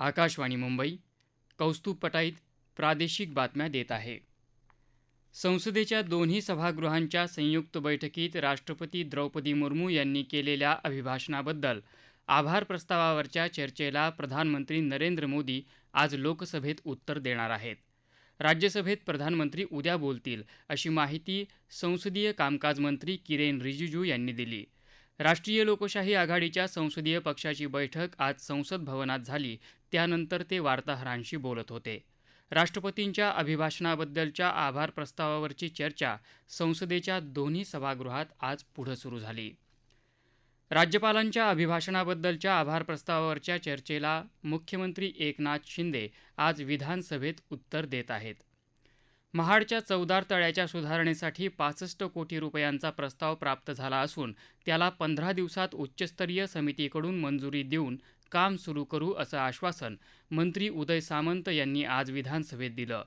आकाशवाणी मुंबई कौस्तुभ पटाईत प्रादेशिक बातम्या देत आहे. संसदेच्या दोन्ही सभागृहांच्या संयुक्त बैठकीत राष्ट्रपती द्रौपदी मुर्मू यांनी केलेल्या अभिभाषणाबद्दल आभार प्रस्तावावरच्या चर्चेला प्रधानमंत्री नरेंद्र मोदी आज लोकसभेत उत्तर देणार आहेत. राज्यसभेत प्रधानमंत्री उद्या बोलतील अशी माहिती संसदीय कामकाज मंत्री किरेन रिजिजू यांनी दिली. राष्ट्रीय लोकशाही आघाडीच्या संसदीय पक्षाची बैठक आज संसद भवनात झाली त्यानंतर ते वार्ताहरांशी बोलत होते. राष्ट्रपतींच्या अभिभाषणाबद्दलच्या आभार प्रस्तावावरची चर्चा संसदेच्या दोन्ही सभागृहात आज पुढं सुरू झाली. राज्यपालांच्या अभिभाषणाबद्दलच्या आभार प्रस्तावावरच्या चर्चेला मुख्यमंत्री एकनाथ शिंदे आज विधानसभेत उत्तर देत आहेत. महाडच्या चौदार तळ्याच्या सुधारणेसाठी पासष्ट कोटी रुपयांचा प्रस्ताव प्राप्त झाला असून त्याला पंधरा दिवसात उच्चस्तरीय समितीकडून मंजुरी देऊन काम सुरू करू असं आश्वासन मंत्री उदय सामंत यांनी आज विधानसभेत दिलं.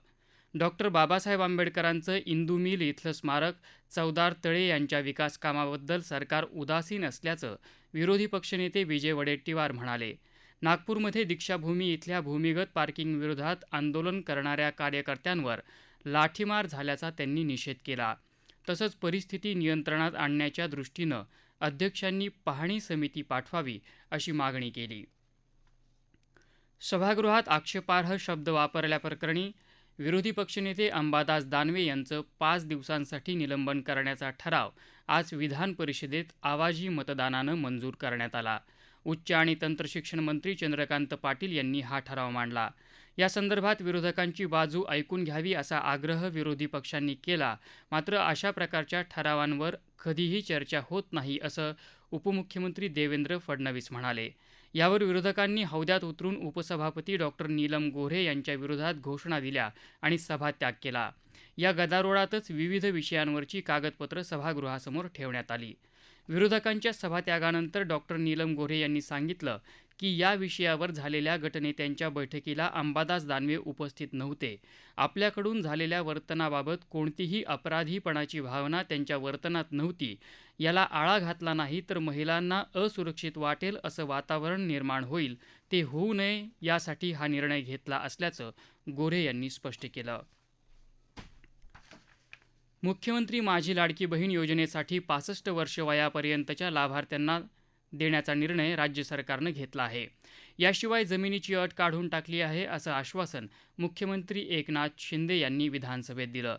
डॉक्टर बाबासाहेब आंबेडकरांचं इंदू मिल इथलं स्मारक चौदार तळे यांच्या विकासकामाबद्दल सरकार उदासीन असल्याचं विरोधी पक्षनेते विजय वडेट्टीवार म्हणाले. नागपूरमध्ये दीक्षाभूमी इथल्या भूमिगत पार्किंगविरोधात आंदोलन करणाऱ्या कार्यकर्त्यांवर लाठीमार झाल्याचा त्यांनी निषेध केला. तसंच परिस्थिती नियंत्रणात आणण्याच्या दृष्टीनं अध्यक्षांनी पाहणी समिती पाठवावी अशी मागणी केली. सभागृहात आक्षेपार्ह शब्द वापरल्याप्रकरणी विरोधी पक्षनेते अंबादास दानवे यांचं पाच दिवसांसाठी निलंबन करण्याचा ठराव आज विधान परिषदेत आवाजी मतदानानं मंजूर करण्यात आला. उच्च आणि तंत्रशिक्षण मंत्री चंद्रकांत पाटील यांनी हा ठराव मांडला. या संदर्भात विरोधकांची बाजू ऐकून घ्यावी असा आग्रह विरोधी पक्षांनी केला. मात्र अशा प्रकारच्या ठरावांवर कधीही चर्चा होत नाही असं उपमुख्यमंत्री देवेंद्र फडणवीस म्हणाले. यावर विरोधकांनी हौद्यात उतरून उपसभापती डॉक्टर नीलम गोऱ्हे यांच्या विरोधात घोषणा दिल्या आणि सभात्याग केला. या गदारोळातच विविध विषयांवरची कागदपत्रं सभागृहासमोर ठेवण्यात आली. विरोधकांच्या सभात्यागानंतर डॉक्टर नीलम गोऱ्हे यांनी सांगितलं की या विषयावर झालेल्या गटनेत्यांच्या बैठकीला अंबादास दानवे उपस्थित नव्हते. आपल्याकडून झालेल्या वर्तनाबाबत कोणतीही अपराधीपणाची भावना त्यांच्या वर्तनात नव्हती. याला आळा घातला नाही तर महिलांना असुरक्षित वाटेल असं वातावरण निर्माण होईल. ते होऊ नये यासाठी हा निर्णय घेतला असल्याचं गोऱ्हे यांनी स्पष्ट केलं. मुख्यमंत्री माझी लाडकी बहीण योजनेसाठी पासष्ट वर्ष वयापर्यंतच्या लाभार्थ्यांना देण्याचा निर्णय राज्य सरकारनं घेतला आहे. याशिवाय जमिनीची अट काढून टाकली आहे असं आश्वासन मुख्यमंत्री एकनाथ शिंदे यांनी विधानसभेत दिलं.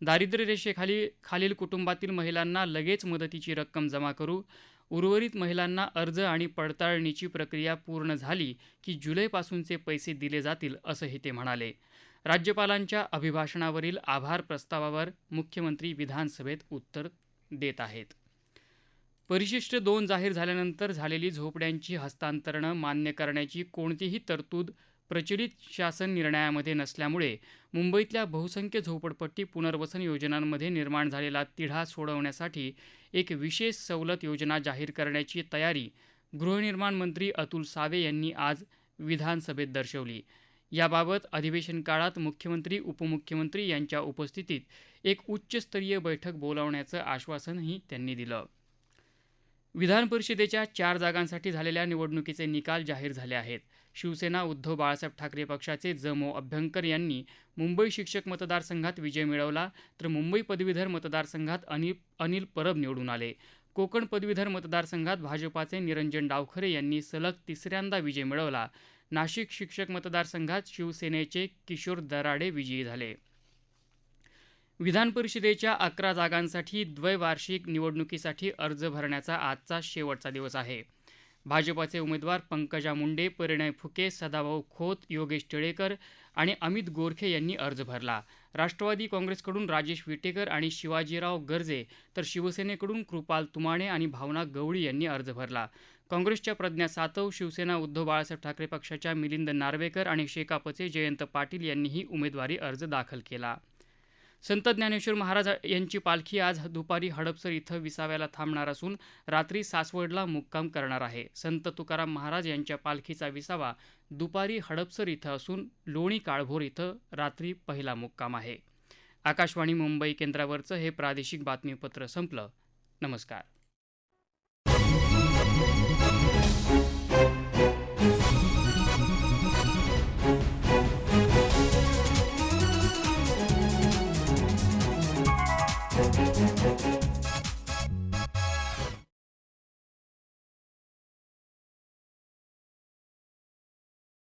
दारिद्र्य रेषेखाली खालील कुटुंबातील महिलांना लगेच मदतीची रक्कम जमा करू उर्वरित महिलांना अर्ज आणि पडताळणीची प्रक्रिया पूर्ण झाली की जुलैपासूनचे पैसे दिले जातील असंही ते म्हणाले. राज्यपालांच्या अभिभाषणावरील आभार प्रस्तावावर मुख्यमंत्री विधानसभेत उत्तर देत आहेत. परिशिष्ट दोन जाहीर झाल्यानंतर झालेली झोपड्यांची हस्तांतरणं मान्य करण्याची कोणतीही तरतूद प्रचलित शासन निर्णयामध्ये नसल्यामुळे मुंबईतल्या बहुसंख्य झोपडपट्टी पुनर्वसन योजनांमध्ये निर्माण झालेला तिढा सोडवण्यासाठी एक विशेष सवलत योजना जाहीर करण्याची तयारी गृहनिर्माण मंत्री अतुल सावे यांनी आज विधानसभेत दर्शवली. याबाबत अधिवेशन काळात मुख्यमंत्री उपमुख्यमंत्री यांच्या उपस्थितीत एक उच्चस्तरीय बैठक बोलावण्याचं आश्वासनही त्यांनी दिलं. विधान परिषदेच्या चार जागांसाठी झालेल्या निवडणुकीचे निकाल जाहीर झाले आहेत. शिवसेना उद्धव बाळासाहेब ठाकरे पक्षाचे जमो अभ्यंकर यांनी मुंबई शिक्षक मतदारसंघात विजय मिळवला तर मुंबई पदवीधर मतदारसंघात अनिल अनिल परब निवडून आले. कोकण पदवीधर मतदारसंघात भाजपाचे निरंजन डावखरे यांनी सलग तिसऱ्यांदा विजय मिळवला. नाशिक शिक्षक मतदारसंघात शिवसेनेचे किशोर दराडे विजयी झाले. विधान परिषदेच्या अकरा जागांसाठी द्वैवार्षिक निवडणुकीसाठी अर्ज भरण्याचा आजचा शेवटचा दिवस आहे. भाजपाचे उमेदवार पंकजा मुंडे परिणय फुके सदाभाऊ खोत योगेश टिळेकर आणि अमित गोरखे यांनी अर्ज भरला. राष्ट्रवादी काँग्रेसकडून राजेश विटेकर आणि शिवाजीराव गर्जे तर शिवसेनेकडून कृपाल तुमाणे आणि भावना गवळी यांनी अर्ज भरला. काँग्रेसच्या प्रज्ञा सातव शिवसेना उद्धव बाळासाहेब ठाकरे पक्षाच्या मिलिंद नार्वेकर आणि शेकापचे जयंत पाटील यांनीही उमेदवारी अर्ज दाखल केला. संत ज्ञानेश्वर महाराज यांची पालखी आज दुपारी हडपसर इथं विसाव्याला थांबणार असून रात्री सासवडला मुक्काम करणार आहे. संत तुकाराम महाराज यांच्या पालखीचा विसावा दुपारी हडपसर इथं असून लोणी काळभोर इथं रात्री पहिला मुक्काम आहे. आकाशवाणी मुंबई केंद्रावरचं हे प्रादेशिक बातमीपत्र संपलं. नमस्कार.